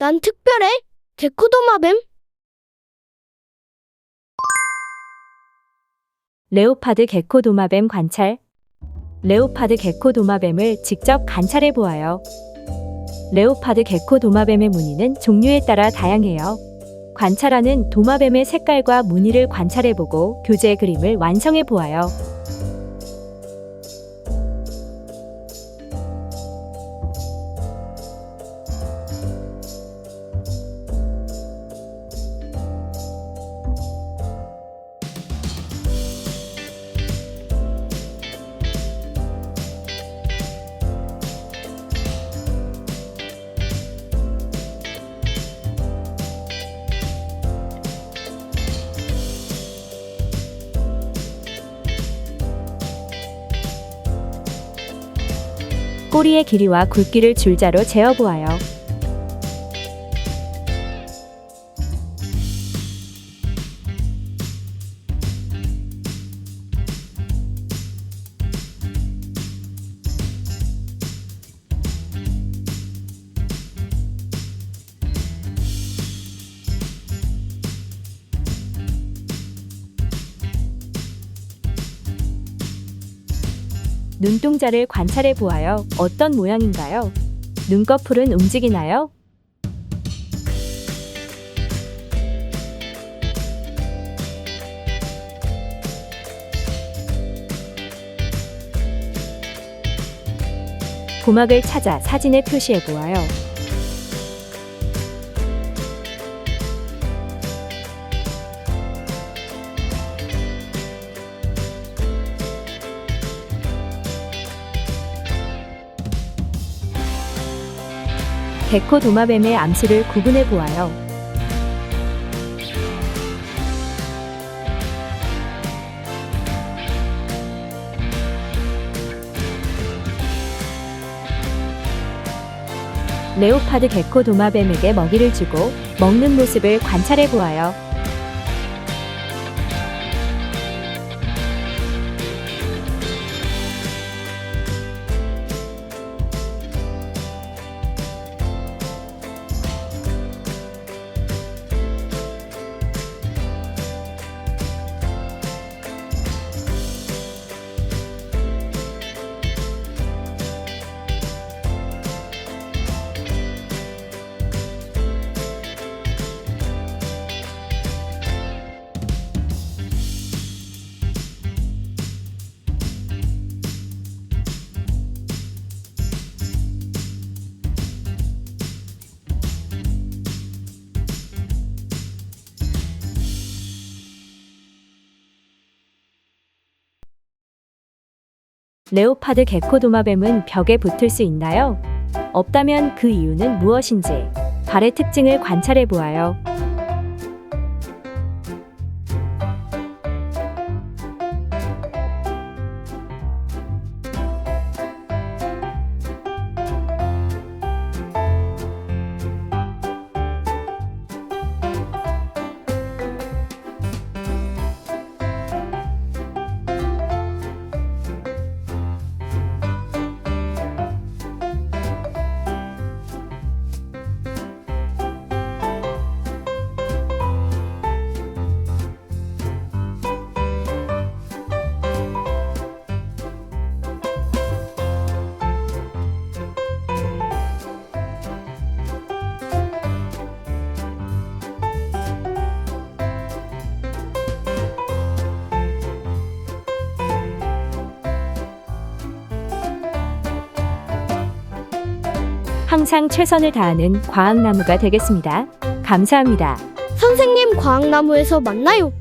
난 특별해. 개코도마뱀. 레오파드 개코 도마뱀 관찰. 레오파드 개코 도마뱀을 직접 관찰해 보아요. 레오파드 개코 도마뱀의 무늬는 종류에 따라 다양해요. 관찰하는 도마뱀의 색깔과 무늬를 관찰해 보고 교재 그림을 완성해 보아요. 꼬리의 길이와 굵기를 줄자로 재어 보아요. 눈동자를 관찰해 보아요. 어떤 모양인가요? 눈꺼풀은 움직이나요? 고막을 찾아 사진에 표시해 보아요. 개코 도마뱀의 암수를 구분해 보아요. 레오파드 개코 도마뱀에게 먹이를 주고 먹는 모습을 관찰해 보아요. 레오파드 개코 도마뱀은 벽에 붙을 수 있나요? 없다면 그 이유는 무엇인지 발의 특징을 관찰해 보아요. 항상 최선을 다하는 과학나무가 되겠습니다. 감사합니다. 선생님 과학나무에서 만나요.